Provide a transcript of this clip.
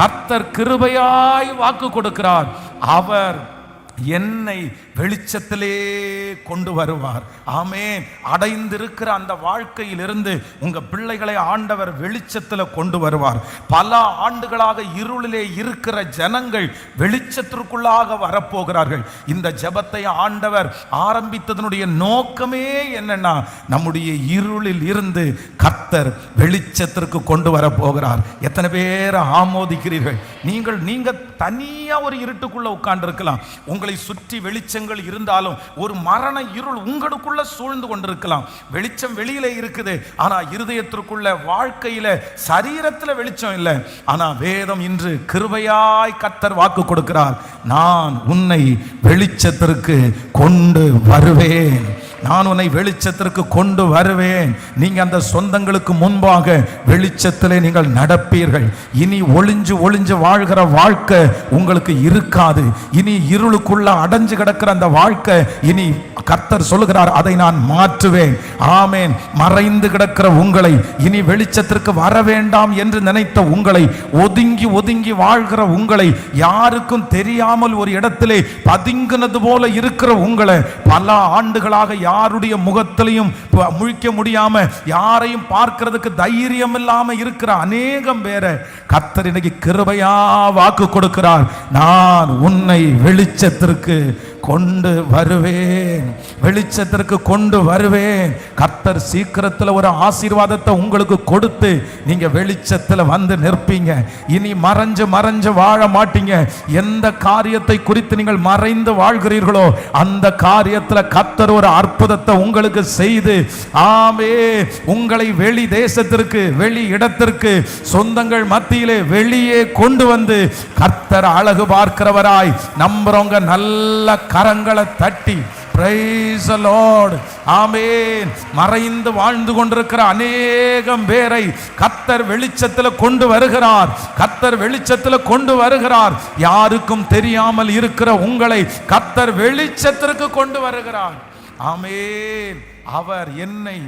கர்த்தர் கிருபையாய் வாக்கு கொடுக்கிறார். அவர் என்னை வெளிச்சத்திலே கொண்டு வருவார். ஆமே அடைந்திருக்கிற அந்த வாழ்க்கையிலிருந்து உங்க பிள்ளைகளை ஆண்டவர் வெளிச்சத்தில் கொண்டு வருவார். பல ஆண்டுகளாக இருளிலே இருக்கிற ஜனங்கள் வெளிச்சத்திற்குள்ளாக வரப்போகிறார்கள். இந்த ஜெபத்தை ஆண்டவர் ஆரம்பித்ததனுடைய நோக்கமே என்னன்னா நம்முடைய இருளில் இருந்து கர்த்தர் வெளிச்சத்திற்கு கொண்டு வர போகிறார் எத்தனை பேர் ஆமோதிக்கிறீர்கள்? நீங்கள் நீங்க தனியா ஒரு இருட்டுக்குள்ள உட்கார்ந்து இருக்கலாம் உங்களை சுற்றி வெளிச்சங்கள் இருந்தாலும் ஒரு மரண இருள் உங்களுக்குள்ள சூழ்ந்து கொண்டிருக்கலாம். வெளிச்சம் வெளியில இருக்குது. ஆனா இருதயத்திற்குள்ள வாழ்க்கையில சரீரத்துல வெளிச்சம் இல்லை. ஆனா வேதம் இன்று கிருபையாய் கத்தர் வாக்கு கொடுக்கிறார். நான் உன்னை வெளிச்சத்திற்கு கொண்டு வருவேன். நான் உன்னை வெளிச்சத்திற்கு கொண்டு வருவேன். நீங்க அந்த சொந்தங்களுக்கு முன்பாக வெளிச்சத்திலே நீங்கள் நடப்பீர்கள். இனி ஒளிஞ்சு ஒளிஞ்சு வாழ்கிற வாழ்க்கை உங்களுக்கு இருக்காது. இனி இருளுக்குள்ள அடைஞ்சு கிடக்கிற அந்த வாழ்க்கை இனி கர்த்தர் சொல்லுகிறார் அதை நான் மாற்றுவேன். ஆமேன். மறைந்து கிடக்கிற உங்களை இனி வெளிச்சத்திற்கு வர வேண்டாம் என்று நினைத்த உங்களை ஒதுங்கி ஒதுங்கி வாழ்கிற உங்களை யாருக்கும் தெரியாமல் ஒரு இடத்திலே பதுங்கினது போல இருக்கிற உங்களை பல ஆண்டுகளாக யாருடைய முகத்திலையும் முழிக்க முடியாம யாரையும் பார்க்கிறதுக்கு தைரியம் இல்லாம இருக்கிற அநேகம் பேரை கத்தர் இன்னைக்கு கிருபையா வாக்கு கொடுக்கிறார். நான் உன்னை வெளிச்சத்திற்கு கொண்டு வருவேன். வெளிச்சத்திற்கு கொண்டு வருவேன். கர்த்தர் சீக்கிரத்தில் ஒரு ஆசீர்வாதத்தை உங்களுக்கு கொடுத்து நீங்க வெளிச்சத்தில் வந்து நிற்பீங்க. இனி மறைஞ்சு மறைஞ்சு வாழ மாட்டீங்க. எந்த காரியத்தை குறித்து நீங்கள் மறைந்து வாழ்கிறீர்களோ அந்த காரியத்தில் கர்த்தர் ஒரு அற்புதத்தை உங்களுக்கு செய்து ஆமே உங்களை வெளி தேசத்திற்கு வெளி இடத்திற்கு சொந்தங்கள் மத்தியிலே வெளியே கொண்டு வந்து கர்த்தர் அழகு பார்க்கிறவராய் நம்புறவங்க நல்ல கரங்களை தட்டி Praise the மறைந்து வாழ்ந்து கொண்டிருக்கிற அநேகம் பேரை கத்தர் வெளிச்சத்தில் கொண்டு வருகிறார். கத்தர் வெளிச்சத்தில் கொண்டு வருகிறார். யாருக்கும் தெரியாமல் இருக்கிற உங்களை கத்தர் வெளிச்சத்திற்கு கொண்டு வருகிறார். ஆமேன். அவர் என்னை